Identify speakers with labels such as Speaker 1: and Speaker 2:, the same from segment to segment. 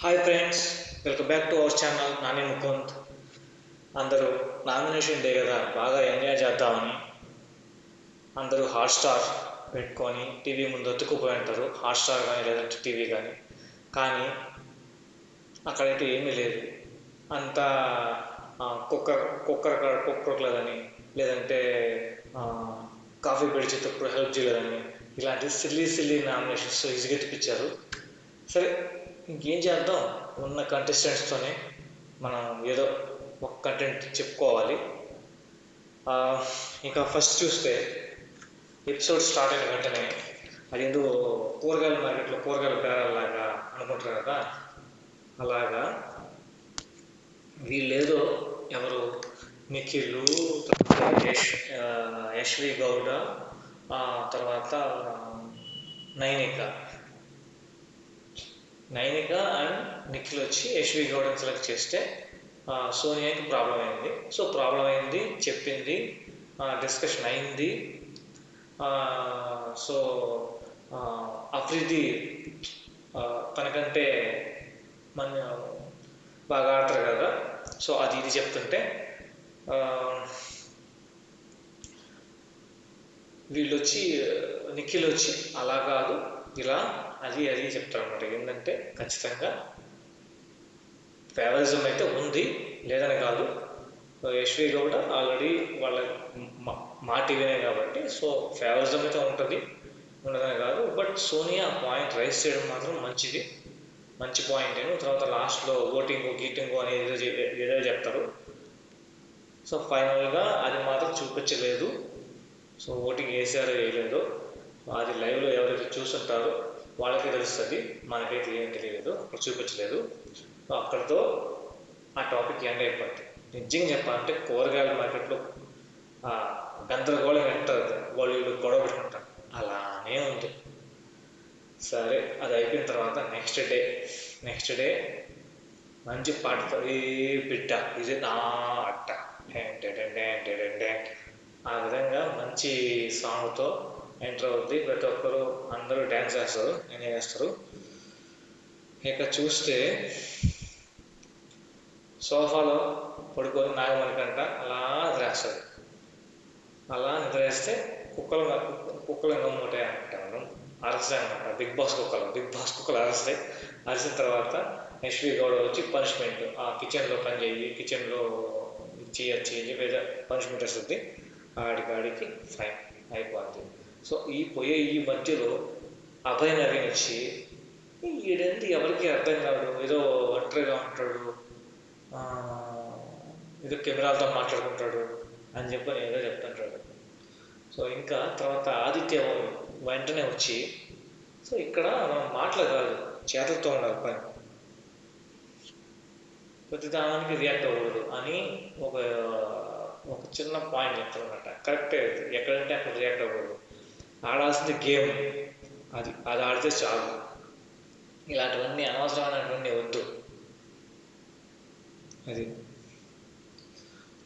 Speaker 1: Hi friends welcome back to our channel Nani Mukund అందరూ nomination day కదా బాగా enjoy చేద్దామని అందరూ హాట్స్టార్ పెట్టుకొని టీవీ ముందు ఒత్తుకుపోయి ఉంటారు. హాట్స్టార్ కానీ లేదంటే టీవీ కానీ కానీ అక్కడైతే ఏమీ లేదు. అంతా కుక్కర్ కుక్కర్ కుక్కర్లేదని లేదంటే కాఫీ పెడిచేటప్పుడు హెల్ప్ చేయలేదని ఇలాంటి సిల్లీ సిల్లీ నామినేషన్స్ ఈజీగా తెప్పించారు సరే ఇంకేం చేద్దాం? ఉన్న కంటెస్టెంట్స్తోనే మనం ఏదో ఒక కంటెంట్ చెప్పుకోవాలి. ఇంకా ఫస్ట్ చూస్తే ఎపిసోడ్ స్టార్ట్ అయిన వెంటనే అది ఎందుకు కూరగాయల మార్కెట్లో కూరగాయల బేరాల్లాగా అనుకుంటారు కదా? అలాగా వీళ్ళేదో ఎవరు? నిఖిలు తర్వాత యశ్వి గౌడ ఆ తర్వాత నైనిక. నైనిక అండ్ నిఖిల్ వచ్చి యశ్వి గౌడని సెలెక్ట్ చేస్తే సోనియాకి ప్రాబ్లం అయింది. సో ప్రాబ్లం అయింది చెప్పింది డిస్కషన్ అయింది. సో అఫ్రిది తనకంటే మన బాగా ఆడతారు కదా. సో అది ఇది చెప్తుంటే వీళ్ళు వచ్చి నిఖిల్ వచ్చి అలా కాదు ఇలా అది అది చెప్తారు అనమాట ఏంటంటే ఖచ్చితంగా ఫేవరిజం అయితే ఉంది లేదని కాదు. యశ్వి గౌడ ఆల్రెడీ వాళ్ళ మా- టీవీనే కాబట్టి సో ఫేవరిజం అయితే ఉంటుంది ఉండదని కాదు. బట్ సోనియా పాయింట్ రైస్ చేయడం మాత్రం మంచిది. మంచి పాయింట్ ఏమో తర్వాత లాస్ట్లో ఓటింగ్ గీటింగ్ అని ఏదో ఏదో చెప్తారు. సో ఫైనల్గా అది మాత్రం చూపించలేదు. సో ఓటింగ్ వేసారో వేయలేదో అది లైవ్లో ఎవరైతే చూస్తుంటారో వాళ్ళకే తెలుస్తుంది మనకైతే ఏం తెలియదు అక్కడ చూపించలేదు. అక్కడితో ఆ టాపిక్ ఎండ్ అయిపోద్ది. నిజంగా చెప్పాలంటే కూరగాయల మార్కెట్లో గందరగోళం ఉంటుంది వాళ్ళు వీళ్ళు గొడవ పెట్టుకుంటారు. అలానే ఉంది. సరే అది అయిపోయిన తర్వాత నెక్స్ట్ డే నెక్స్ట్ డే మంచి పాటతో ఏ బిడ్డ ఇది నా అట్ట. ఆ విధంగా మంచి సాంగ్తో ఎంటర్ అవుద్ది. ప్రతి ఒక్కరు అందరూ డ్యాన్స్ చేస్తారు. ఎంజాయ్ చేస్తారు. ఇక చూస్తే సోఫాలో పడుకొని నాగమణికంట అలా నిద్రేస్తుంది అలా నిద్రేస్తే కుక్కలు కుక్కలు నమ్ముతాయి అంటాను అరుస్తాయి అనమాట బిగ్ బాస్ కుక్కలు. బిగ్ బాస్ కుక్కలు అరుస్తాయి. అరిసిన తర్వాత యశ్వి గౌడ వచ్చి పనిష్మెంట్ ఆ కిచెన్లో పని చేయి కిచెన్లో చేయొచ్చు అని చెప్పి పనిష్మెంట్ వస్తుంది. ఆడికి ఆడికి ఫైన్ అయిపోద్ది. సో ఈ పోయే ఈ మధ్యలో అభయ నవీన్ వచ్చి ఈడేంటి ఎవరికి అర్థం కాదు. ఏదో ఒంటరిగా ఉంటాడు. ఏదో కెమెరాలతో మాట్లాడుకుంటాడు అని చెప్పి ఏదో చెప్తుంటాడు. సో ఇంకా తర్వాత ఆదిత్య వెంటనే వచ్చి సో ఇక్కడ మనం మాటలు కాదు చేతలతో ఉండాలి పని. ప్రతిదానికి రియాక్ట్ అవ్వకూడదు అని ఒక ఒక చిన్న పాయింట్ చెప్తారనమాట కరెక్టే ఎక్కడంటే అక్కడ రియాక్ట్ అవ్వకూడదు. ఆడాల్సింది గేమ్. అది అది ఆడితే చాలు. ఇలాంటివన్నీ అనవసరమైనటువంటి వద్దు. అది.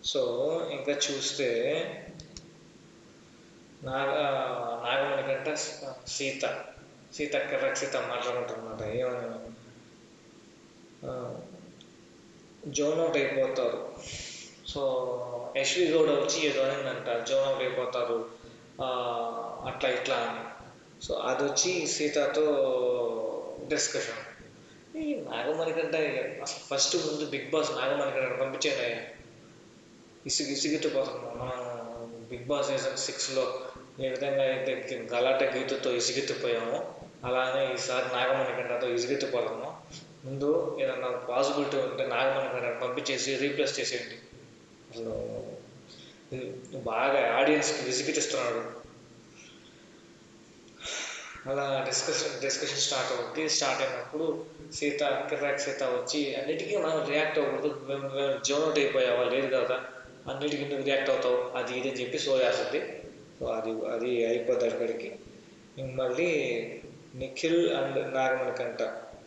Speaker 1: సో ఇంకా చూస్తే నాగ నాగమణి కంట సీత. సీత రక్షిత మాట్లాడుకుంటారనమాట ఏమని? జోన్ అవుట్ అయిపోతారు. సో యశ్వి గౌడ వచ్చి ఏదో అనిందంట. జోన్ అవుట్ అయిపోతారు. అట్లా ఇట్లా అని. సో అది వచ్చి సీతతో డిస్కషన్ ఈ నాగమణి కంటే అసలు ఫస్ట్ ముందు బిగ్ బాస్ నాగమణి కంటే పంపించేయండి ఇసుగు ఇసుగిట్టిపోతున్నాం మనం బిగ్ బాస్ సీజన్ సిక్స్లో ఏ విధంగా అయితే గలాట గీతతో ఇసుగెత్తిపోయాము అలానే ఈసారి నాగమణికంటతో ఇసుగెత్తిపోతాము ముందు ఏదన్నా పాసిబిలిటీ ఉంటే నాగమణికంట పంపించేసి రీప్లేస్ చేసేయండి. అసలు బాగా ఆడియన్స్కి విసిగిస్తున్నాడు అలా డిస్కషన్ డిస్కషన్ స్టార్ట్ అవుతుంది స్టార్ట్ అయినప్పుడు సీత కిర్రాక్ సీత వచ్చి అన్నిటికీ మనం రియాక్ట్ అవ్వకూడదు. మేము మేము జోన్ అవుట్ అయిపోయావా లేదు కదా అన్నిటికీ నువ్వు రియాక్ట్ అవుతావు? అది ఇది అని చెప్పి సో చేస్తుంది సో అది అది అయిపోద్ది అక్కడికి. మళ్ళీ నిఖిల్ అండ్ నాగమణి కంట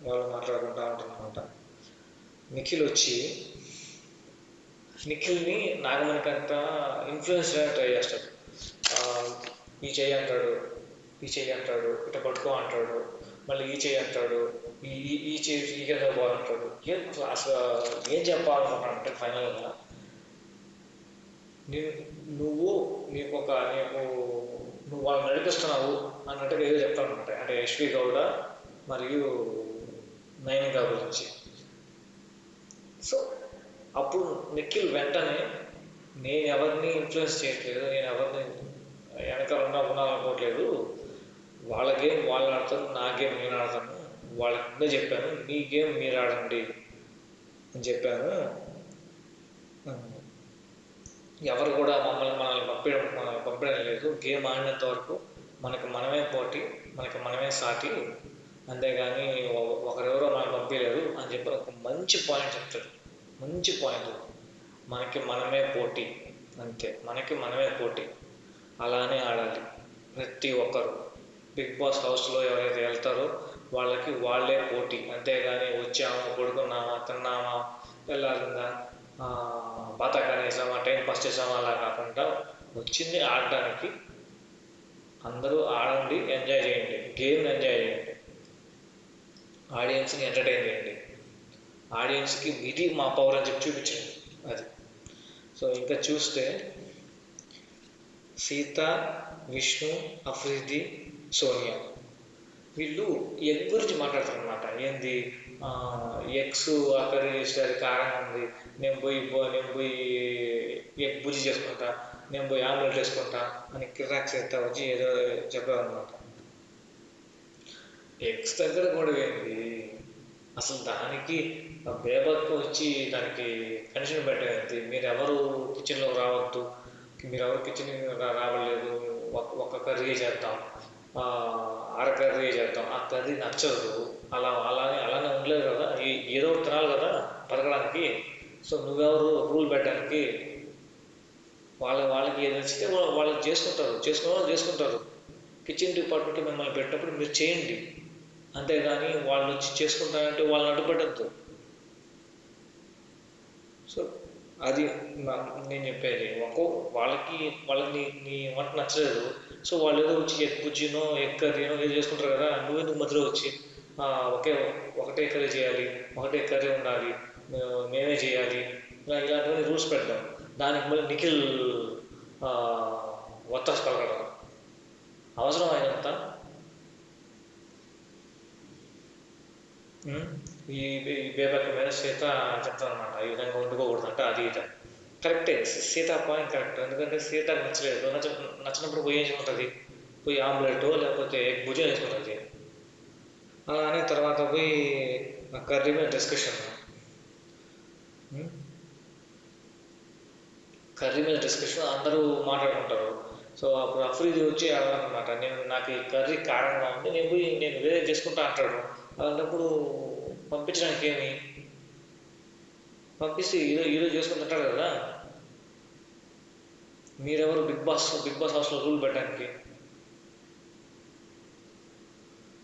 Speaker 1: వాళ్ళు మాట్లాడుకుంటా ఉంటారనమాట నిఖిల్ వచ్చి నిఖిల్ని నాగమణి కంట ఇన్ఫ్లుయెన్స్ చేయడానికి ట్రై చేస్తాడు. ఈ చెయ్యి అంటాడు. ఈ చెయ్యి అంటాడు ఇట్లా పట్టుకో అంటాడు మళ్ళీ ఈ చేయి అంటాడు ఈ ఈ- ఈ చేయి ఈ కింద పోవాలంటాడు ఏం అసలు ఏం చెప్పాలనుకుంటానంటే ఫైనల్గా? నేను నువ్వు నీకు ఒక నీకు నువ్వు వాళ్ళని నడిపిస్తున్నావు అన్నట్టుగా ఏదో చెప్తాను అనమాట అంటే యశ్వి గౌడ మరియు నయనిక గురించి. సో అప్పుడు నిఖిల్ వెంటనే నేను ఎవరిని ఇన్ఫ్లుయెన్స్ చేయట్లేదు నేను ఎవరిని వెనకాల ఉన్నా ఉండాలనుకోవట్లేదు గేమ్ వాళ్ళు ఆడతారు నా గేమ్ నేను ఆడతాను వాళ్ళకి ముందే చెప్పాను మీ గేమ్ మీరు ఆడండి అని చెప్పాను. ఎవరు కూడా మమ్మల్ని మనల్ని పంపించడం మనల్ని పంపించడం లేదు. గేమ్ ఆడినంత వరకు మనకు మనమే పోటీ మనకి మనమే సాటి అంతేగాని ఒకరెవరో మనల్ని పంపించలేదు అని చెప్పి ఒక మంచి పాయింట్ చెప్తాడు మంచి పాయింట్ మనకి మనమే పోటీ అంతే. మనకి మనమే పోటీ. అలానే ఆడాలి. ప్రతి ఒక్కరు. బిగ్ బాస్ హౌస్లో ఎవరైతే వెళ్తారో వాళ్ళకి వాళ్ళే పోటీ. అంతేగాని వచ్చామా పడుకున్నామా తిన్నామా వెళ్ళాలిందా బాతాకాని వేసామా టైం పాస్ చేసామా అలా కాకుండా వచ్చింది ఆడడానికి. అందరూ ఆడండి ఎంజాయ్ చేయండి. గేమ్ ఎంజాయ్ చేయండి. ఆడియన్స్ని ఎంటర్టైన్ చేయండి. ఆడియన్స్కి ఇది మా పవర్ అని చెప్పి చూపించండి. అది. సో ఇంకా చూస్తే సీత విష్ణు అఫ్రిది సోనియా. వీళ్ళు ఎగ్ గురించి మాట్లాడతారు అనమాట ఏంది ఎగ్స్ ఆ చేసేది కారణం కారం ఉంది. నేను పోయి నేను పోయి ఎగ్ బుజ్జి చేసుకుంటా నేను పోయి ఆమ్లెట్ వేసుకుంటా అని కిరాక్స్ చేస్తా వచ్చి ఏదో చెప్పారనమాట ఎగ్స్ దగ్గర కూడా ఏంది? అసలు దానికి బేబక్ వచ్చి దానికి కండిషన్ పెట్టేది మీరు ఎవరు రావద్దు. మీరు ఎవరు కిచెన్ రావలేదు ఒక కర్రీ చేద్దాం అర కర్రీ చేద్దాం ఆ కర్రీ నచ్చదు. అలా అలానే అలానే ఉండలేదు కదా. ఈ- ఏదో ఒకటి తినాలి కదా బతకడానికి సో నువ్వెవరు రూల్ పెట్టడానికి వాళ్ళ వాళ్ళకి ఏది నచ్చితే వాళ్ళు వాళ్ళకి చేసుకుంటారు. చేసుకున్న వాళ్ళు చేసుకుంటారు. కిచెన్ డిపార్ట్మెంట్ మిమ్మల్ని పెట్టినప్పుడు మీరు చేయండి. అంతేగాని వాళ్ళు వచ్చి చేసుకుంటారంటే వాళ్ళని అడ్డుపడద్దు. సో అది నేను చెప్పేది. ఒక్కో వాళ్ళకి వాళ్ళకి నీ నీ వంట నచ్చలేదు. సో వాళ్ళు ఏదో వచ్చి ఎగ్ బుజ్జినో ఎగ్ కర్రీనో ఏదో చేసుకుంటారు కదా నువ్వెందుకు మధ్యలో వచ్చి ఒకే ఒకటే కర్రీ చేయాలి ఒకటే కర్రీ ఉండాలి మేమే చేయాలి. ఇలా ఇలాంటివన్నీ రూల్స్ పెడతాం దానికి మళ్ళీ నిఖిల్ ఒత్తాసు పలకడం. అవసరం అయినంత. ఈ ఈ బేబక్క మీద సీత చెప్తాను అనమాట ఈ విధంగా వండుకోకూడదంట అది ఇది కరెక్టే. సీత పాయింట్ కరెక్ట్ ఎందుకంటే సీత నచ్చలేదు. నచ్చ నచ్చినప్పుడు పోయి ఉంటుంది పోయి ఆమ్లెట్ లేకపోతే భుజం వేసుకుంటుంది అలానే తర్వాత పోయి కర్రీ మీద డిస్కషన్ కర్రీ మీద డిస్కషన్ అందరూ మాట్లాడుకుంటారు. సో అప్పుడు అఫ్రీది వచ్చి అనమాట నేను నాకు ఈ కర్రీ కారణంగా ఉంది నేను పోయి నేను వేరే చేసుకుంటా అంటాడు. అలాంటప్పుడు పంపించడానికి ఏమి? పంపిస్తే ఈరోజు ఈరోజు చేసుకుంటుంటాడు కదా. మీరెవరు బిగ్ బాస్ బిగ్ బాస్ హౌస్లో రూల్ పెట్టడానికి?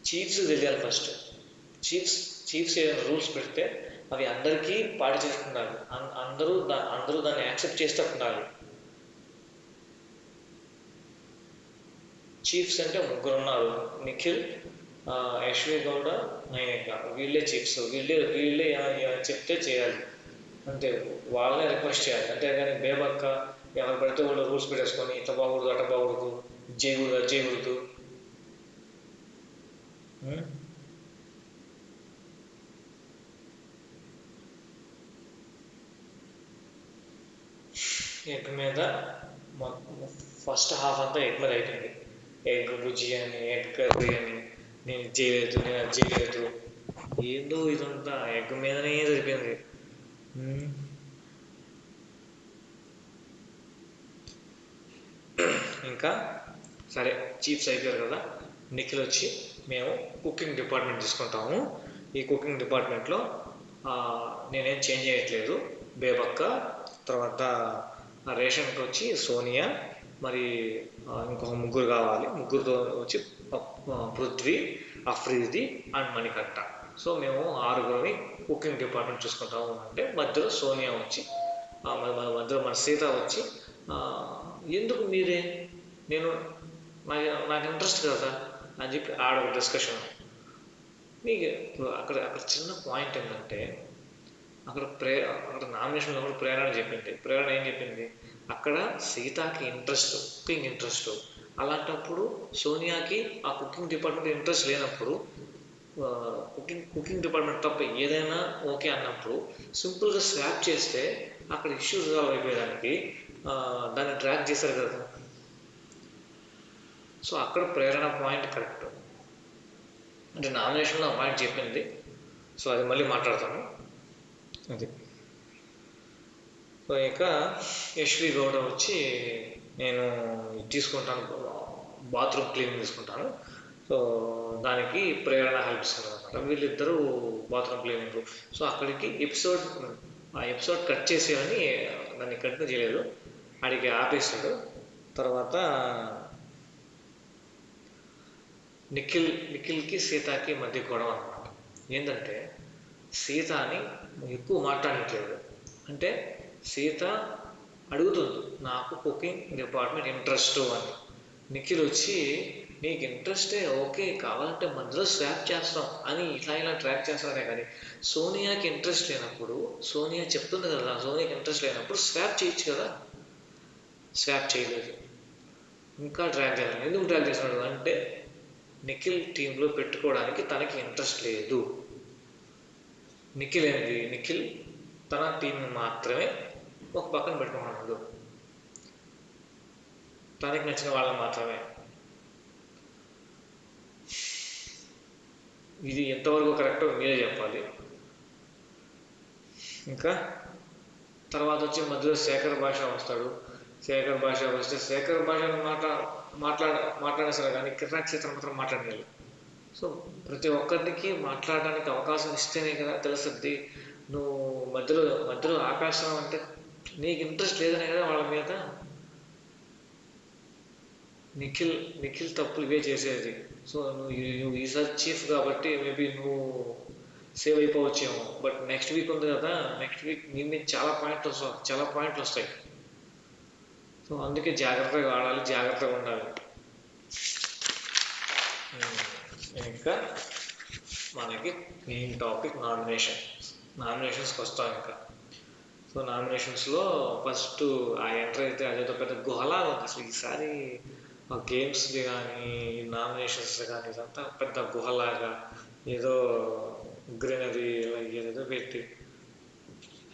Speaker 1: చీఫ్స్ తెలియాలి ఫస్ట్. చీఫ్స్ చీఫ్స్ ఏదైనా రూల్స్ పెడితే అవి అందరికీ పాటి చేసుకుంటారు అందరూ దా అందరూ దాన్ని యాక్సెప్ట్ చేస్తే ఉండాలి. చీఫ్స్ అంటే ముగ్గురు ఉన్నారు నిఖిల్ ఆ, యశ్వి గౌడ నయనిక. వీళ్ళే చీఫ్స్. వీళ్ళే వీళ్ళే చెప్తే చేయాలి. అంతే. వాళ్ళనే రిక్వెస్ట్ చేయాలి. అంతేగాని బేబక్క ఎవరు పడితే వాళ్ళు రూల్స్ పెట్టేసుకొని బాగూడదు ఇది చేయకూడదు అది చేయకూడదు ఉం? ఎగ్ మీద ఫస్ట్ హాఫ్ అంతా ఎగ్ మీద అయిపోయింది. ఎగ్ బుజ్జి అని ఎగ్ కర్రీ అని నేను చేయలేదు నేను అది చేయలేదు. ఏందో ఇదంతా ఎగ్ మీదనే సరిపోయింది ఇంకా సరే చీఫ్స్ అయిపోయారు కదా నిఖిల్ వచ్చి మేము కుకింగ్ డిపార్ట్మెంట్ తీసుకుంటాము. ఈ కుకింగ్ డిపార్ట్మెంట్లో నేనేం చేంజ్ చేయట్లేదు. బేబక్క తర్వాత రేషన్కి వచ్చి సోనియా మరి ఇంకొక ముగ్గురు కావాలి. ముగ్గురుతో వచ్చి పృథ్వీ అఫ్రీది అండ్ మణికట్ట సో మేము ఆరుగురిని కుకింగ్ డిపార్ట్మెంట్ చూసుకుంటాము. అంటే మధ్యలో సోనియా వచ్చి మధ్యలో మన సీత వచ్చి ఎందుకు మీరే? నేను నాకు నాకు ఇంట్రెస్ట్ కదా అని చెప్పి ఆడ ఒక డిస్కషన్ మీకు అక్కడ అక్కడ చిన్న పాయింట్ ఏంటంటే అక్కడ ప్రే అక్కడ నామినేషన్లో కూడా ప్రేరణ చెప్పింది. ప్రేరణ ఏం చెప్పింది? అక్కడ సీతాకి ఇంట్రెస్ట్ కుకింగ్ ఇంట్రెస్ట్ అలాంటప్పుడు సోనియాకి ఆ కుకింగ్ డిపార్ట్మెంట్ ఇంట్రెస్ట్ లేనప్పుడు కుకింగ్ కుకింగ్ డిపార్ట్మెంట్ తప్ప ఏదైనా ఓకే అన్నప్పుడు సింపుల్గా స్వాప్ చేస్తే అక్కడ ఇష్యూ రిజాల్వ్ అయిపోయేదానికి దాన్ని ట్రాక్ చేశారు కదా సో అక్కడ ప్రేరణ పాయింట్ కరెక్ట్. అంటే నామినేషన్లో పాయింట్ చెప్పింది. సో అది మళ్ళీ మాట్లాడతాను. అది. సో ఇక యశ్వి గౌడ వచ్చి నేను తీసుకుంటాను. బాత్రూమ్ క్లీనింగ్ తీసుకుంటాను. సో దానికి ప్రేరణ హెల్ప్ ఇస్తారు అనమాట వీళ్ళిద్దరూ బాత్రూమ్ క్లీనింగ్. సో అక్కడికి ఎపిసోడ్ ఆ ఎపిసోడ్ కట్ చేసేయని దాన్ని కంటిన్యూ చేయలేదు. అడిగి ఆపేస్తాడు తర్వాత నిఖిల్ నిఖిల్కి సీతకి మధ్య గొడవ అనమాట ఏంటంటే సీత అని ఎక్కువ మాట్లాడట్లేదు. అంటే సీత అడుగుతుంది నాకు కుకింగ్ డిపార్ట్మెంట్ ఇంట్రెస్ట్ అని. నిఖిల్ వచ్చి నీకు ఇంట్రెస్టే ఓకే కావాలంటే మధ్యలో స్వాప్ చేస్తాం. అని ఇట్లా ఇలా ట్రాక్ చేస్తానే కానీ సోనియాకి ఇంట్రెస్ట్ లేనప్పుడు సోనియా చెప్తుంది కదా సోనియాకి ఇంట్రెస్ట్ లేనప్పుడు స్వాప్ చేయొచ్చు కదా? స్వాప్ చేయలేదు. ఇంకా ట్రాక్ చేయాలి. ఎందుకు ట్రాక్ చేస్తున్నాడు అంటే నిఖిల్ టీంలో పెట్టుకోవడానికి తనకి ఇంట్రెస్ట్ లేదు. నిఖిల్ ఏంటి నిఖిల్ తన టీం మాత్రమే ఒక పక్కన పెట్టుకున్నాడు. తనకి నచ్చిన వాళ్ళని మాత్రమే. ఇది ఎంతవరకు కరెక్టో మీరే చెప్పాలి. ఇంకా తర్వాత వచ్చి మధ్యలో శేఖర్ భాష వస్తాడు. శేఖర్ భాష వస్తే శేఖర్ భాష మాట మాట్లాడ మాట్లాడేసారు కానీ కిరణక్షేత్రం మాత్రం మాట్లాడలేదు. సో ప్రతి ఒక్కరికి మాట్లాడడానికి అవకాశం ఇస్తేనే కదా తెలుస్తుంది. నువ్వు మధ్యలో మధ్యలో ఆకాశం అంటే నీకు ఇంట్రెస్ట్ లేదనే కదా వాళ్ళ మీద? నిఖిల్ నిఖిల్ తప్పులు ఇవే చేసేది. సో నువ్వు ఈ- నువ్వు ఈసారి చీఫ్ కాబట్టి మేబీ నువ్వు సేవ్ అయిపోవచ్చేమో. బట్ నెక్స్ట్ వీక్ ఉంది కదా నెక్స్ట్ వీక్ నీ మీద చాలా పాయింట్లు వస్తాయి చాలా పాయింట్లు వస్తాయి. సో అందుకే జాగ్రత్తగా ఆడాలి జాగ్రత్తగా ఉండాలి. ఇంకా మనకి మెయిన్ టాపిక్ నామినేషన్ నామినేషన్స్కి వస్తాం ఇంకా. సో నామినేషన్స్లో ఫస్ట్ ఆ ఎంటర్ అయితే అదేదో పెద్ద గుహలాగా ఉంది. అసలు ఈసారి ఆ గేమ్స్ కానీ నామినేషన్స్ కానీ ఇదంతా పెద్ద గుహలాగా ఏదో గ్రీనరీ ఏదేదో పెట్టి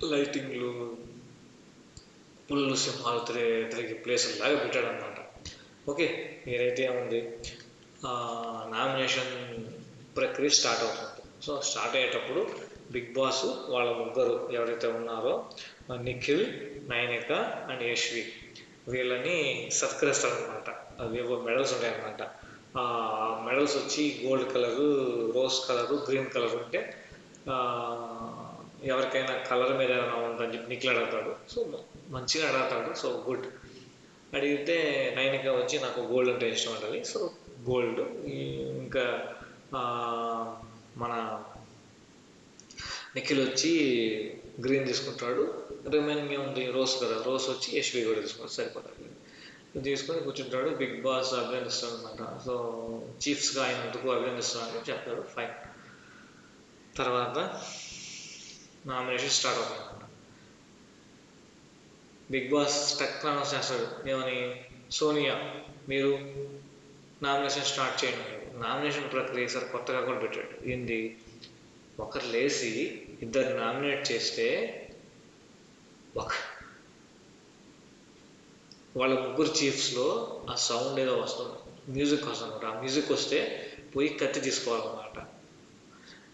Speaker 1: లైటింగ్లు పుల్లు సింహాలు తిరిగే తిరిగే ప్లేసులు లాగా పెట్టాడు అనమాట ఓకే ఏదైతే ఉంది నామినేషన్ ప్రక్రియ స్టార్ట్ అవుతుంది. సో స్టార్ట్ అయ్యేటప్పుడు బిగ్ బాస్ వాళ్ళ ముగ్గురు ఎవరైతే ఉన్నారో నిఖిల్ నయనిక అండ్ యశ్వి వీళ్ళని సత్కరిస్తారనమాట అవేవో మెడల్స్ ఉంటాయన్నమాట. ఆ మెడల్స్ వచ్చి gold colour rose colour green colour ఉంటే ఎవరికైనా కలర్ మీద ఏమైనా ఉందని చెప్పి నిఖిల్ అడుగుతాడు. సో మంచిగా అడుగుతాడు సో గుడ్. అడిగితే నైనిక వచ్చి నాకు గోల్డ్ అంటే ఇష్టం ఉంటుంది సో గోల్డ్ ఇంకా మన నిఖిల్ వచ్చి గ్రీన్ తీసుకుంటాడు. రిమైనింగ్ ఏముంది రోస్ కదా. రోస్ వచ్చి యశ్వి కూడా తీసుకుంటాడు. సరిపోతుంది. తీసుకొని కూర్చుంటాడు. బిగ్ బాస్ అభినందిస్తాడు అనమాట సో చీఫ్స్గా అయినందుకు అభినందిస్తాడని చెప్తాడు. ఫైన్ తర్వాత నామినేషన్ స్టార్ట్ అవుతుంది. బిగ్ బాస్ టక్ అనౌన్స్ చేస్తాడు ఏమని? సోనియా మీరు నామినేషన్ స్టార్ట్ చేయండి. నామినేషన్ ప్రక్రియ సార్ కొత్తగా కూడా పెట్టాడు. ఏంది? ఒకరు లేచి ఇద్దరు నామినేట్ చేస్తే ఒక వాళ్ళ ముగ్గురు చీఫ్స్లో ఆ సౌండ్ ఏదో వస్తుంది. మ్యూజిక్ వస్తుంది ఆ మ్యూజిక్ వస్తే పోయి కత్తి తీసుకోవాలన్నమాట.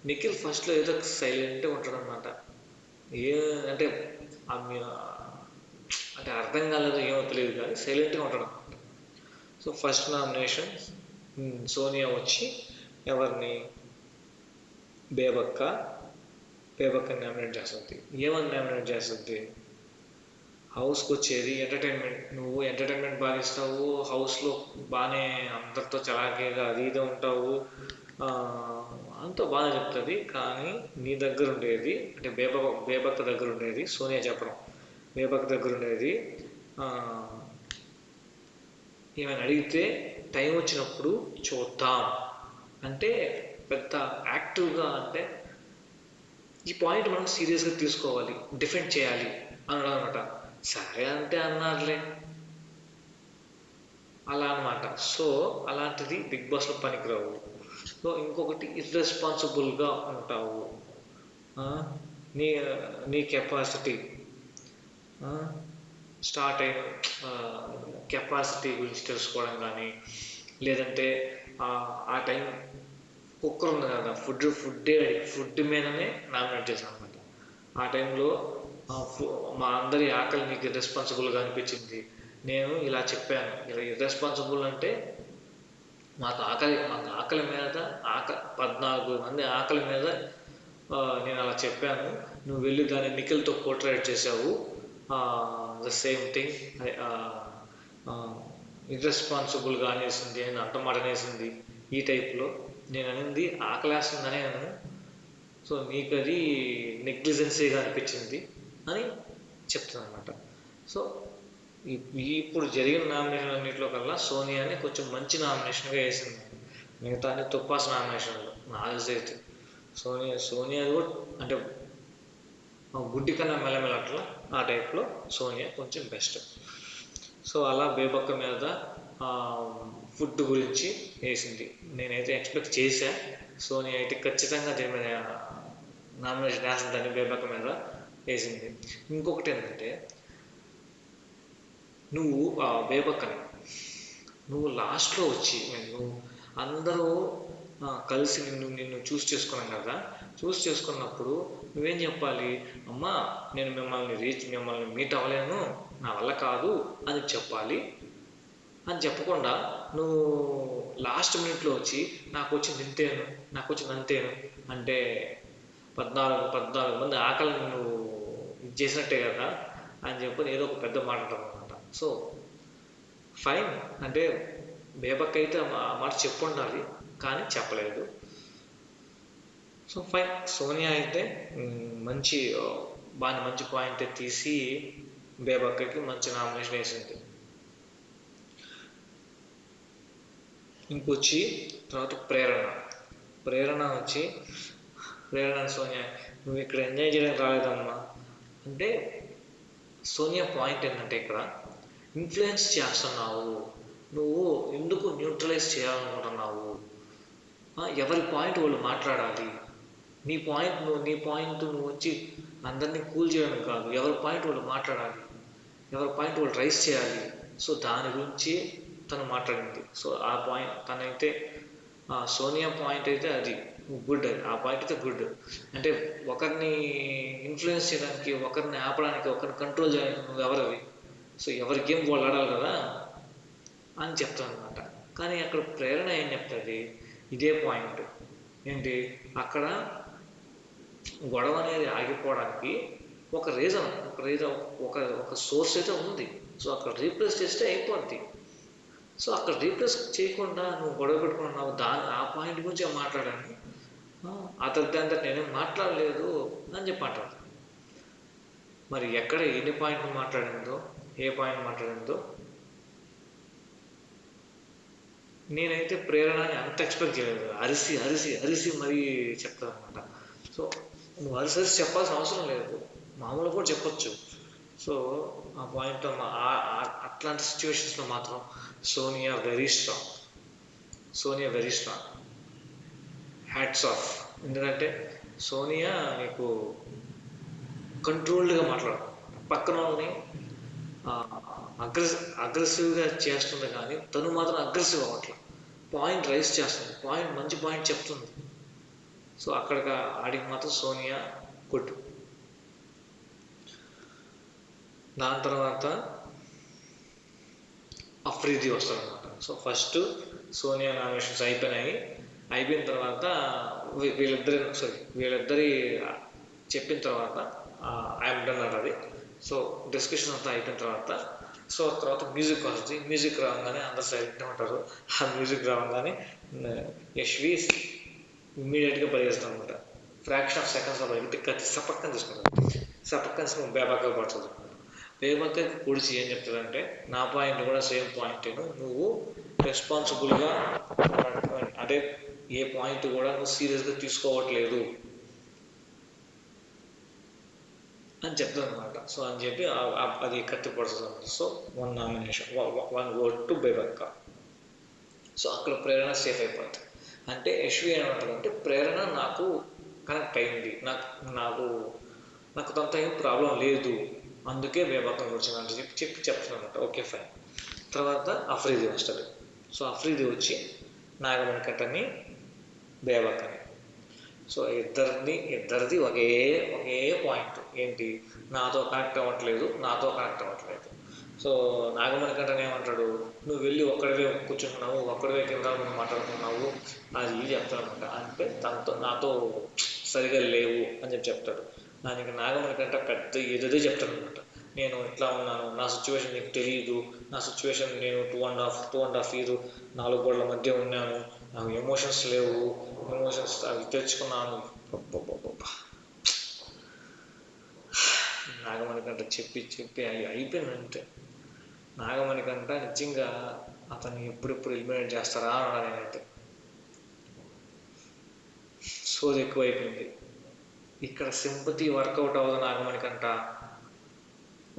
Speaker 1: నిఖిల్ ఫస్ట్లో ఏదో సైలెంట్గా ఉంటాడనమాట ఏ అంటే ఆ మీ- అంటే అర్థం కాలేదు ఏమో తెలియదు కానీ సైలెంట్గా ఉంటాడు. అనమాట సో ఫస్ట్ నామినేషన్ సోనియా వచ్చి ఎవరిని? బేబక్క బేబక్క నామినేట్ చేస్తుంది. ఏమని నామినేట్ చేస్తుంది? హౌస్కి వచ్చేది ఎంటర్టైన్మెంట్ నువ్వు ఎంటర్టైన్మెంట్ బాగా ఇస్తావు హౌస్లో బాగానే అందరితో చలాకీగా అది ఇది ఉంటావు. అంతా బాగా చెప్తుంది కానీ నీ దగ్గర ఉండేది అంటే బేబ బేబక్క దగ్గర ఉండేది సోనియా చెప్పడం. బేబక్క దగ్గర ఉండేది ఏమైనా అడిగితే టైం వచ్చినప్పుడు చూద్దాం. అంటే పెద్ద యాక్టివ్గా అంటే ఈ పాయింట్ మనం సీరియస్గా తీసుకోవాలి డిఫెండ్ చేయాలి అనడం అనమాట సరే అంటే అన్నారులే. అలా అనమాట. సో అలాంటిది బిగ్ బాస్లో పనికిరావు. సో ఇంకొకటి ఇర్రెస్పాన్సిబుల్గా ఉంటావు. నీ నీ కెపాసిటీ. స్టార్ట్ అయిన కెపాసిటీ గురించి తెలుసుకోవడం కానీ లేదంటే ఆ, టైం కుక్కర్ ఉంది కదా ఫుడ్ ఫుడ్డే ఫుడ్ మీదనే నామినేట్ చేశాను అనమాట ఆ టైంలో ఫు- మా అందరి ఆకలి నీకు రెస్పాన్సిబుల్గా అనిపించింది. నేను ఇలా చెప్పాను. ఇలా ఇర్రెస్పాన్సిబుల్ అంటే మాకు ఆకలి మాకు ఆకలి మీద ఆక పద్నాలుగు మంది ఆకలి మీద నేను అలా చెప్పాను. నువ్వు వెళ్ళి దాన్ని నిఖిల్తో పోర్ట్రేట్ చేసావు ద సేమ్ థింగ్ ఇర్రెస్పాన్సిబుల్గా అనేసింది అని అంటమాట అనేసింది ఈ టైప్లో. నేను అనేది ఆకలేస్తుందనే అన్నాను. సో నీకు అది నెగ్లిజెన్సీగా అనిపించింది అని చెప్తాను అనమాట సో ఇప్పుడు జరిగిన నామినేషన్ అన్నింటిలో కల్లా సోనియాని కొంచెం మంచి నామినేషన్గా వేసింది. మిగతా అన్ని తుప్పాస్ నామినేషన్లు నాకు అయితే సోనియా సోనియా కూడా అంటే గుడ్డి కన్నా మెల్లమెల్లట్లా ఆ టైప్లో సోనియా కొంచెం బెస్ట్ సో అలా బేబక్క మీద ఫుడ్ గురించి వేసింది. నేనైతే ఎక్స్పెక్ట్ చేశా. సోనియా అయితే ఖచ్చితంగా దీని మీద నామినేషన్ వేస్తుందని బేబక్క మీద వేసింది. ఇంకొకటి ఏంటంటే నువ్వు బేబక్కని నువ్వు లాస్ట్లో వచ్చి నువ్వు అందరూ కలిసి నిన్ను నిన్ను చూస్ చేసుకున్నాం కదా. చూస్ చేసుకున్నప్పుడు నువ్వేం చెప్పాలి? అమ్మా నేను మిమ్మల్ని రీచ్ మిమ్మల్ని మీట్ అవ్వలేను. నా వల్ల కాదు అని చెప్పాలి. అని చెప్పకుండా నువ్వు లాస్ట్ మినిట్లో వచ్చి నాకు వచ్చింది ఇంతేను నాకు వచ్చింది అంతేను అంటే పద్నాలుగు పద్నాలుగు మంది ఆకలిని నువ్వు చేసినట్టే కదా అని చెప్పి ఏదో ఒక పెద్ద మాట అనమాట సో ఫైన్. అంటే బేబక్ అయితే ఆ ఆ మాట చెప్పు ఉండాలి కానీ చెప్పలేదు. సో ఫైన్ సోనియా అయితే మంచి బాగా మంచి పాయింట్ తీసి బేబక్కకి మంచి నామినేషన్ వేసింది. ఇంకొచ్చి తర్వాత ప్రేరణ. ప్రేరణ వచ్చి ప్రేరణ సోనియా నువ్వు ఇక్కడ ఎంజాయ్ చేయడానికి రాలేదమ్మా. అంటే సోనియా పాయింట్ ఏంటంటే ఇక్కడ ఇన్ఫ్లుయెన్స్ చేస్తున్నావు. నువ్వు ఎందుకు న్యూట్రలైజ్ చేయాలనుకుంటున్నావు? ఎవరి పాయింట్ వాళ్ళు మాట్లాడాలి? నీ పాయింట్ నువ్వు నీ పాయింట్ నువ్వు వచ్చి అందరినీ కూల్ చేయడం కాదు. ఎవరి పాయింట్ వాళ్ళు మాట్లాడాలి? ఎవరి పాయింట్ వాళ్ళు రైస్ చేయాలి? సో దాని గురించి తను మాట్లాడింది. సో ఆ పాయింట్ తనైతే సోనియా పాయింట్ అయితే అది గుడ్ అది ఆ పాయింట్ అయితే గుడ్ అంటే ఒకరిని ఇన్ఫ్లుయెన్స్ చేయడానికి ఒకరిని ఆపడానికి ఒకరిని కంట్రోల్ చేయడానికి నువ్వు ఎవరివి? సో ఎవరి గేమ్ వాళ్ళు ఆడాలి కదా? అని చెప్తాను అనమాట కానీ అక్కడ ప్రేరణ ఏం చెప్తుంది? ఇదే పాయింట్. ఏంటి? అక్కడ గొడవ అనేది ఆగిపోవడానికి ఒక రీజన్ ఒక రీజన్ ఒక ఒక సోర్స్ అయితే ఉంది. సో అక్కడ రీప్లేస్ చేస్తే అయిపోద్ది. సో అక్కడ రీప్లేస్ చేయకుండా నువ్వు గొడవ పెట్టుకున్నావు దాని ఆ పాయింట్ గురించి మాట్లాడాను అతని దాని నేనేం మాట్లాడలేదు అని చెప్పి అంటారు మరి ఎక్కడ ఎన్ని పాయింట్లు మాట్లాడిందో ఏ పాయింట్ మాట్లాడిందో నేనైతే ప్రేరణని అంత ఎక్స్పెక్ట్ చేయలేదు. అరిసి అరిసి అరిసి మరీ చెప్తాను అనమాట సో నువ్వు అరిసి అరిసి చెప్పాల్సిన అవసరం లేదు. మామూలుగా కూడా చెప్పొచ్చు. సో ఆ పాయింట్ అట్లాంటి సిచ్యువేషన్స్లో మాత్రం Sonia very strong Sonia very strong hats off ఎందుకంటే సోనియా నీకు కంట్రోల్డ్గా మాట్లాడు. పక్కన వాళ్ళని అగ్రెస్ అగ్రెసివ్గా చేస్తుంది కానీ తను మాత్రం అగ్రెసివ్ అవ్వట్లేదు పాయింట్ రైస్ చేస్తుంది. పాయింట్ మంచి పాయింట్ చెప్తుంది. సో అక్కడికి ఆడికి మాత్రం సోనియా కొట్టు. దాని తర్వాత అఫ్రీది వస్తారనమాట సో ఫస్ట్ సోనియా నామినేషన్స్ అయిపోయినాయి. అయిపోయిన తర్వాత వీళ్ళిద్దరి సారీ వీళ్ళిద్దరి చెప్పిన తర్వాత ఐఎమ్ డన్ అది సో డిస్కషన్ అంతా అయిపోయిన తర్వాత సో తర్వాత మ్యూజిక్ వస్తుంది. మ్యూజిక్ రాగానే అందరు సైలెంట్ ఉంటారు. ఆ మ్యూజిక్ రాగానే యశ్వి ఇమ్మీడియట్గా పరిగెస్తాం అనమాట ఫ్రాక్షన్ ఆఫ్ సెకండ్స్లో పరిగెత్తి కత్తి సపక్కన తీసుకుంటారు సపక్కన తీసుకుని బేబాగా పడుతుంది బేబాక్కకి కూడిచి ఏం చెప్తారంటే నా పాయింట్ కూడా సేమ్ పాయింట్ నువ్వు రెస్పాన్సిబుల్గా అంటే ఏ పాయింట్ కూడా నువ్వు సీరియస్గా తీసుకోవట్లేదు. అని చెప్తాను అనమాట సో అని చెప్పి అది కత్తిపడుతుంది అనమాట so one nomination one vote to Bebakka so అక్కడ ప్రేరణ సేఫ్ అయిపోతుంది అంటే యశ్వి అంటే ప్రేరణ నాకు కనెక్ట్ అయింది. నాకు నాకు నాకు తనతో ఏం ప్రాబ్లం లేదు. అందుకే బేబక్కను వచ్చింది అంటే చెప్పి చెప్పి అనమాట ఓకే ఫైన్ తర్వాత అఫ్రీది వస్తుంది సో అఫ్రీది వచ్చి నాగమణి కట్టని బేబక్కని సో ఇద్దరిని ఇద్దరిది ఒకే ఒకే పాయింట్ ఏంటి? నాతో కనెక్ట్ అవ్వట్లేదు నాతో కనెక్ట్ అవ్వట్లేదు. సో నాగమణి కంటనే ఏమంటాడు? నువ్వు వెళ్ళి ఒక్కడివే కూర్చుంటున్నావు ఒక్కడివే కింద మాట్లాడుతున్నావు. అది ఇది చెప్తానమాట అంటే తనతో నాతో సరిగా లేవు అని చెప్పి చెప్తాడు. దానికి నాగమణి కంట పెద్ద చెప్తాడు చెప్తాడనమాట నేను ఇట్లా ఉన్నాను నా సిచ్యువేషన్ నీకు తెలియదు నా సిచ్యువేషన్ నేను two and half two and half year నాలుగు గోడల మధ్య ఉన్నాను నాకు ఎమోషన్స్ లేవు ఎమోషన్స్ అవి తెచ్చుకున్నాను. నాగమణికంట నాగమణి కంట చెప్పి చెప్పి అవి అయిపోయింది నాగమణి కంట నిజంగా అతన్ని ఎప్పుడెప్పుడు ఎలిమినేట్ చేస్తారా అన్నాడు నేనైతే సోది ఎక్కువ అయిపోయింది ఇక్కడ సింపతి వర్కౌట్ అవ్వదు నాగమణికంట.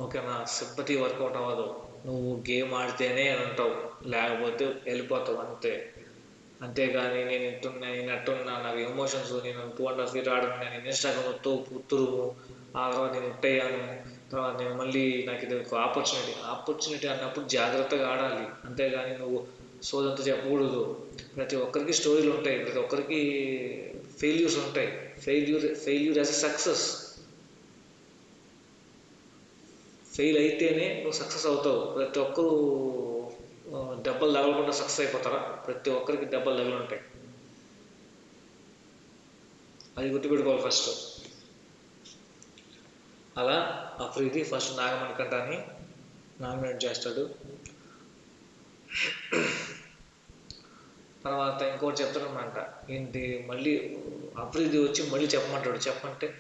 Speaker 1: ఓకేనా? సింపతి వర్కౌట్ అవ్వదు. నువ్వు గేమ్ ఆడితేనే అని లేకపోతే వెళ్ళిపోతావు అంతే. అంతేగాని నేను ఇంటున్నా నేను అట్టున్నా నాకు ఎమోషన్స్ నేను టూ అండ్ హాఫ్ ఇయర్ ఆడున్నా నేను ఇన్స్టాగ్రామ్తో పుత్తురు ఆ తర్వాత నేను ఉట్టయ్యాను తర్వాత నేను మళ్ళీ నాకు ఇది ఒక ఆపర్చునిటీ ఆపర్చునిటీ అన్నప్పుడు జాగ్రత్తగా ఆడాలి. అంతేగాని నువ్వు సోదంతా చెప్పకూడదు. ప్రతి ఒక్కరికి స్టోరీలు ఉంటాయి. ప్రతి ఒక్కరికి ఫెయిల్యూర్స్ ఉంటాయి. Failure failure as a success fail అయితేనే నువ్వు సక్సెస్ అవుతావు. ప్రతి ఒక్కరు ఆ, దెబ్బలు తగలకుండా సక్సెస్ అయిపోతారా? ప్రతి ఒక్కరికి దెబ్బలు తగిలి ఉంటాయి. అది గుర్తుపెట్టుకోవాలి ఫస్ట్ అలా అఫ్రీది ఫస్ట్ నాగమణి కంటాన్ని నామినేట్ చేస్తాడు. తర్వాత ఇంకోటి చెప్తాడనమాట ఏంటి మళ్ళీ అఫ్రీది వచ్చి మళ్ళీ చెప్పమంటాడు. చెప్పంటే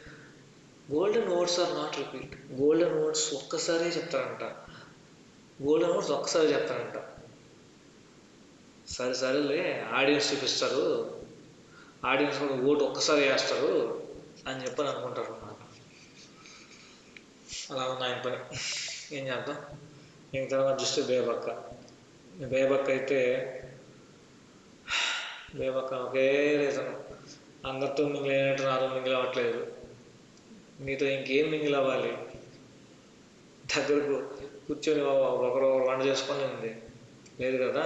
Speaker 1: golden votes are not repeat golden votes ఒక్కసారే చెప్తారంట. గోల్డెన్ ఓట్స్ ఒక్కసారి చెప్తారంట. సరే సరేలే ఆడియన్స్ చూపిస్తారు. ఆడియన్స్ కూడా ఓటు ఒక్కసారి వేస్తారు అని చెప్పని అనుకుంటారు. అలా ఉంది ఆయన పని ఏం చేద్దాం? ఇంక తర్వాత చూస్తే బేబక్క. బేబక్క అయితే బేబక్క ఒకే రీజన్. అందరితో మింగిల్ అయినట్టు నాతో మింగిల్ అవ్వట్లేదు మీతో ఇంకేం మింగిల్ అవ్వాలి దగ్గరకు కూర్చొని ఒకరు ఒకరు వంట చేసుకొని ఉంది. లేదు కదా?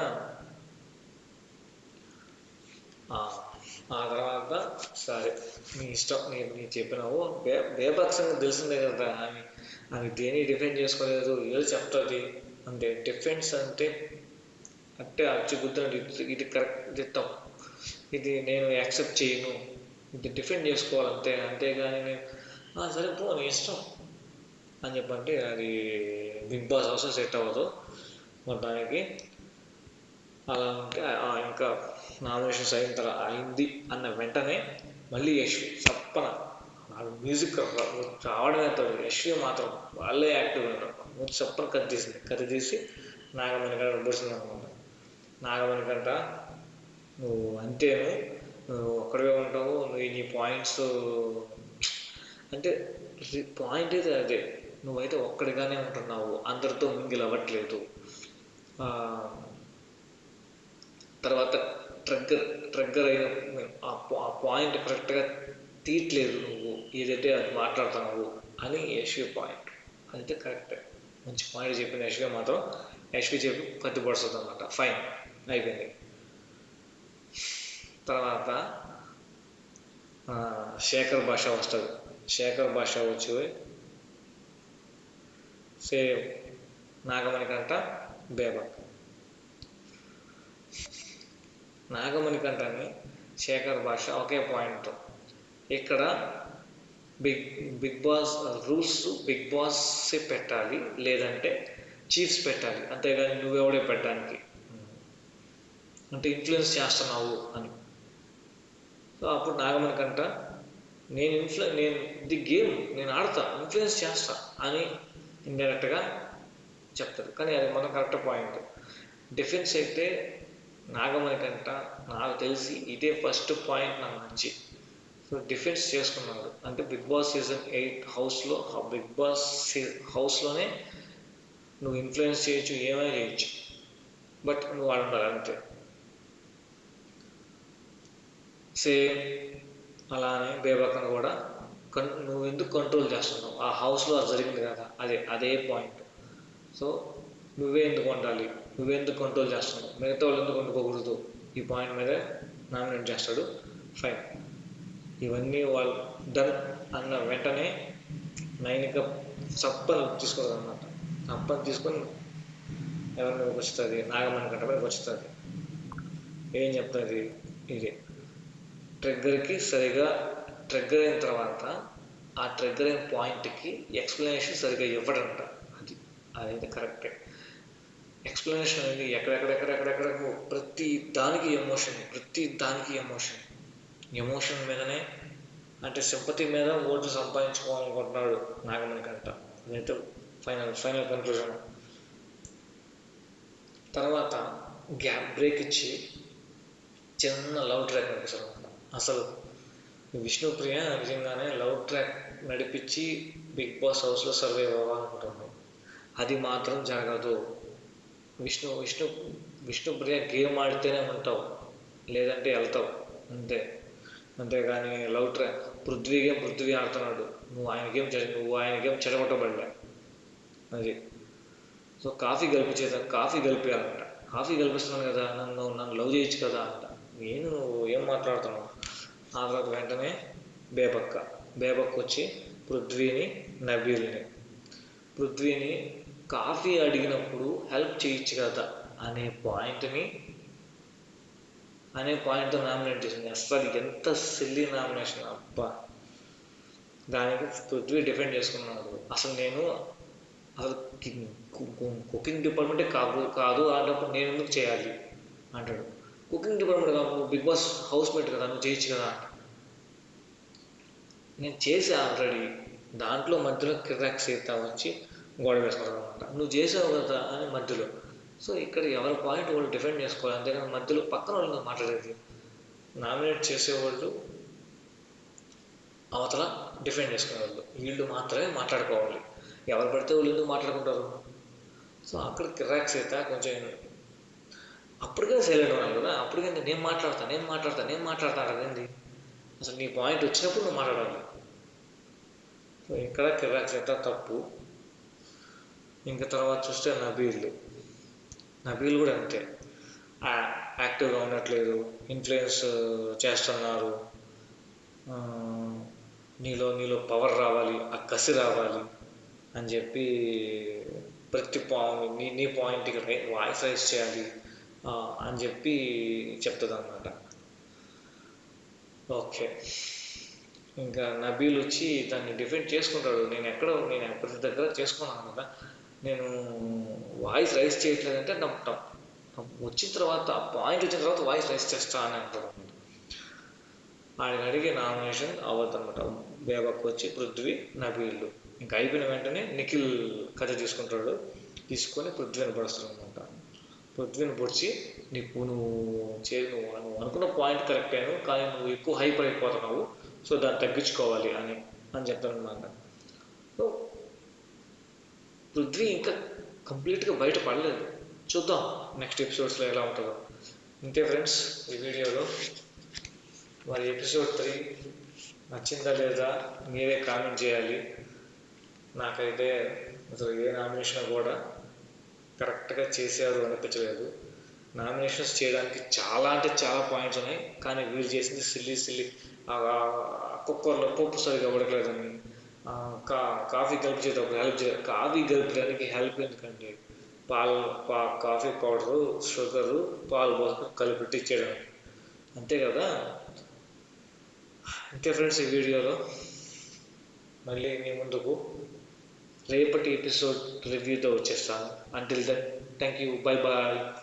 Speaker 1: ఆ తర్వాత సరే నీ ఇష్టం నీ నీ చెప్పినావు. బే బేబక్ సంగతి తెలిసిందే కదా ఆమె. అది దేని డిఫెండ్ చేసుకోలేదు ఏదో చెప్తుంది. అంటే డిఫెన్స్ అంటే అంటే అచ్చి ఇది కరెక్ట్ ఇది తప్పు. ఇది నేను యాక్సెప్ట్ చేయను. ఇది డిఫెండ్ చేసుకోవాలంతే అంతేగాని నేను "ఆ, సరే పో నీ ఇష్టం అని చెప్పంటే అది బిగ్ బాస్ హౌస్ సెట్ అవ్వదు. మొత్తానికి అలా ఉంటే ఆ, ఇంకా నామినేషన్స్ అయిన తర్వాత అయింది అన్న వెంటనే మళ్ళీ యశ్ చప్పన వాడు మ్యూజిక్ రావడమే అవుతాడు యశ్వి మాత్రం వాళ్ళే యాక్టివ్ ఉంటారు ముందు చప్పన కట్ తీసింది. కట్ తీసి నాగమణి గంట కూర్చుంది అనమాట నాగమణి గంట నువ్వు అంతేను నువ్వు ఒక్కడివే ఉంటావు నువ్వు నీ పాయింట్స్ అంటే పాయింట్ అయితే అదే. నువ్వైతే ఒక్కడిగానే ఉంటున్నావు. అందరితో మింగిల్ అవ్వట్లేదు. తర్వాత ట్రగ్గర్ ట్రగ్గర్ అయిన ఆ పాయింట్ కరెక్ట్గా తీయట్లేదు నువ్వు ఏదైతే అది మాట్లాడుతున్నావు అని యశ్వి పాయింట్ అదైతే కరెక్ట్ మంచి పాయింట్ చెప్పిన యశ్వి మాత్రం యశ్వి చెప్పి కత్తిపడుతుంది అనమాట ఫైన్ అయిపోయింది. తర్వాత శేఖర్ భాష వస్తుంది. శేఖర్ భాష వచ్చి సేమ్ నాగమణి కంట బేబక్ నాగమణి కంటని శేఖర్ భాష ఒకే పాయింట్ ఇక్కడ big big boss rules big boss పెట్టాలి లేదంటే చీఫ్స్ పెట్టాలి. అంతేగాని నువ్వెవడే పెట్టడానికి? అంటే ఇన్ఫ్లుయెన్స్ చేస్తున్నావు అని. సో అప్పుడు నాగమణి కంట నేను ఇన్ఫ్లు నేను ది గేమ్ నేను ఆడతా ఇన్ఫ్లుయెన్స్ చేస్తా అని ఇండైరెక్ట్గా చెప్తారు కానీ అది మనం కరెక్ట్ పాయింట్ డిఫెన్స్ అయితే నాగమణి కంట నాకు తెలిసి ఇదే ఫస్ట్ పాయింట్ నాకు మంచి. సో డిఫెన్స్ చేసుకున్నాడు అంటే బిగ్ బాస్ సీజన్ ఎయిట్ హౌస్లో బిగ్ బాస్ హౌస్లోనే నువ్వు ఇన్ఫ్లుయెన్స్ చేయొచ్చు ఏమైనా చేయొచ్చు. బట్ నువ్వు ఆడుండాలి అంతే. సేమ్ అలానే బేబక్కను కూడా కన్ నువ్వు ఎందుకు కంట్రోల్ చేస్తున్నావు? ఆ హౌస్లో అది జరిగింది కదా అదే అదే పాయింట్ సో నువ్వే ఎందుకు ఉండాలి? నువ్వే ఎందుకు కంట్రోల్ చేస్తున్నావు? మిగతా వాళ్ళు ఎందుకు వండుకోకూడదు? ఈ పాయింట్ మీద నామినేట్ చేస్తాడు. ఫైన్ ఇవన్నీ వాళ్ళు డన్ అన్న వెంటనే నైనిక సప్పని తీసుకోదు అనమాట సప్పని తీసుకొని ఎవరి వచ్చుతుంది? వస్తుంది నాగమణి గంట మీదకి వస్తుంది ఏం చెప్తుంది? ఇది. ట్రిగ్గర్కి సరిగా ట్రిగ్గర్ అయిన తర్వాత ఆ ట్రిగ్గర్ అయిన పాయింట్కి ఎక్స్ప్లెనేషన్ సరిగా ఇవ్వడంట. అది అదైతే కరెక్టే. ఎక్స్ప్లెనేషన్ అనేది ఎక్కడెక్కడెక్కడెక్కడెక్కడ ప్రతి దానికి ఎమోషన్ ప్రతి దానికి ఎమోషన్. ఎమోషన్ మీదనే అంటే సింపతి మీద ఓట్లు సంపాదించుకోవాలనుకుంటున్నాడు నాగమణి కంట అదైతే ఫైనల్ ఫైనల్ కన్క్లూజన్ తర్వాత గ్యాప్ బ్రేక్ ఇచ్చి చిన్న లవ్ ట్రాక్ నడిపిస్తారు అసలు విష్ణుప్రియ నిజంగానే లవ్ ట్రాక్ నడిపించి బిగ్ బాస్ హౌస్లో సర్వైవ్ అవ్వాలనుకుంటుంది. అది మాత్రం జరగదు. విష్ణు విష్ణు విష్ణుప్రియ గేమ్ ఆడితేనే ఉంటావు. లేదంటే వెళ్తావు. అంతే. అంతేగాని లవ్ ట్రై పృథ్వీ పృథ్వీ ఆడుతున్నాడు నువ్వు ఆయనకేం గేమ్ నువ్వు ఆయనకేం చెడగొట్టబడలే. అది. సో కాఫీ కలిపించేదా కాఫీ కలిపేయాలంట కాఫీ కల్పిస్తున్నాను కదా నన్ను నన్ను లవ్ చేయొచ్చు కదా అంట. నేను నువ్వు ఏం మాట్లాడుతున్నావు? ఆ తర్వాత వెంటనే బేబక్క. బేబక్క వచ్చి పృథ్వీని నబీల్ని పృథ్వీని కాఫీ అడిగినప్పుడు హెల్ప్ చేయొచ్చు కదా అనే పాయింట్ని అనే పాయింట్తో నామినేట్ చేసింది. అస్సలు ఎంత సిల్లీ నామినేషన్ అబ్బా. దానికి పృథ్వీ డిఫెండ్ చేసుకున్నాడు. అసలు నేను అసలు కుకింగ్ డిపార్ట్మెంటే కాదు కాదు అన్నప్పుడు నేను ఎందుకు చేయాలి? అంటాడు. కుకింగ్ డిపార్ట్మెంట్ కాదు నువ్వు బిగ్ బాస్ హౌస్ మేట్ కదా నువ్వు చేయొచ్చు కదా? నేను చేసా ఆల్రెడీ దాంట్లో మధ్యలో కిరాక్ సీత వచ్చి గోడ వేసుకోవడం అనమాట నువ్వు చేసావు కదా అని మధ్యలో. సో ఇక్కడ ఎవరి పాయింట్ వాళ్ళు డిఫెండ్ చేసుకోవాలి. అంతేకాని మధ్యలో పక్కన వాళ్ళు మాట్లాడేది. నామినేట్ చేసేవాళ్ళు అవతల డిఫెండ్ చేసుకునేవాళ్ళు. వీళ్ళు మాత్రమే మాట్లాడుకోవాలి. ఎవరు పడితే వాళ్ళు ఎందుకు మాట్లాడుకుంటారు? సో అక్కడ కిరాక్స్ అయితే కొంచెం అప్పటికే సైలెంట్ ఉన్నాను కదా. అప్పటికే నేను మాట్లాడతా నేను మాట్లాడతా నేను మాట్లాడతాను అదేంది అసలు నీ పాయింట్ వచ్చినప్పుడు నువ్వు మాట్లాడాలి. సో ఇక్కడ కిరాక్స్ అయితే తప్పు. ఇంకా తర్వాత చూస్తే నా నబీల్ కూడా అంతే. యాక్టివ్గా ఉండట్లేదు. ఇన్ఫ్లుయెన్స్ చేస్తున్నారు. నీలో నీలో పవర్ రావాలి ఆ కసి రావాలి అని చెప్పి ప్రతి పాయింట్ నీ నీ పాయింట్కి వాయిస్ రైస్ చేయాలి అని చెప్పి చెప్తుంది అనమాట ఓకే. ఇంకా నబీల్ వచ్చి దాన్ని డిఫెండ్ చేసుకుంటాడు. నేను ఎక్కడ నేను ప్రతి దగ్గర చేసుకున్నాను కదా. నేను వాయిస్ రైస్ చేయట్లేదంటే నా వచ్చిన తర్వాత పాయింట్ వచ్చిన తర్వాత వాయిస్ రైస్ చేస్తా అని అంటాడు. ఆయన అడిగే నామినేషన్ అవ్వద్దు అనమాట బేబక్ వచ్చి పృథ్వీ నబీళ్ళు ఇంకా అయిపోయిన వెంటనే నిఖిల్ కథ తీసుకుంటాడు. తీసుకొని పృథ్వీని పడుస్తాడు అనమాట పృథ్వీని పొడిచి నీకు నువ్వు చే నువ్వు నువ్వు అనుకున్న పాయింట్ కరెక్ట్ అయ్యాను కానీ నువ్వు ఎక్కువ హైపర్ అయిపోతున్నావు సో దాన్ని తగ్గించుకోవాలి అని అని చెప్తాను అనమాట సో పృథ్వీ ఇంకా కంప్లీట్గా బయట పడలేదు. చూద్దాం నెక్స్ట్ ఎపిసోడ్స్లో ఎలా ఉంటుందో. ఇంతే ఫ్రెండ్స్ ఈ వీడియోలో. మరి ఎపిసోడ్ త్రీ నచ్చిందా లేదా మీరే కామెంట్ చేయాలి. నాకైతే అసలు ఏ నామినేషన్ కూడా కరెక్ట్గా చేశారు అనిపించలేదు. నామినేషన్స్ చేయడానికి చాలా అంటే చాలా పాయింట్స్ ఉన్నాయి. కానీ వీళ్ళు చేసింది సిల్లీ సిల్లీ. కుక్కర్లో పప్పు సరిగా ఉడకలేదని కా కాఫీ కలిపేటప్పుడు హెల్ప్ చేయాలి కాఫీ కలిపడానికి హెల్ప్ ఎందుకంటే పాలు పా కాఫీ పౌడరు షుగరు పాలు పోసుకొని కలిపి ఇచ్చేయడం అంతే కదా? అంతే ఫ్రెండ్స్ ఈ వీడియోలో. మళ్ళీ మీ ముందుకు రేపటి ఎపిసోడ్ రివ్యూతో వచ్చేస్తాను. Until then thank you bye bye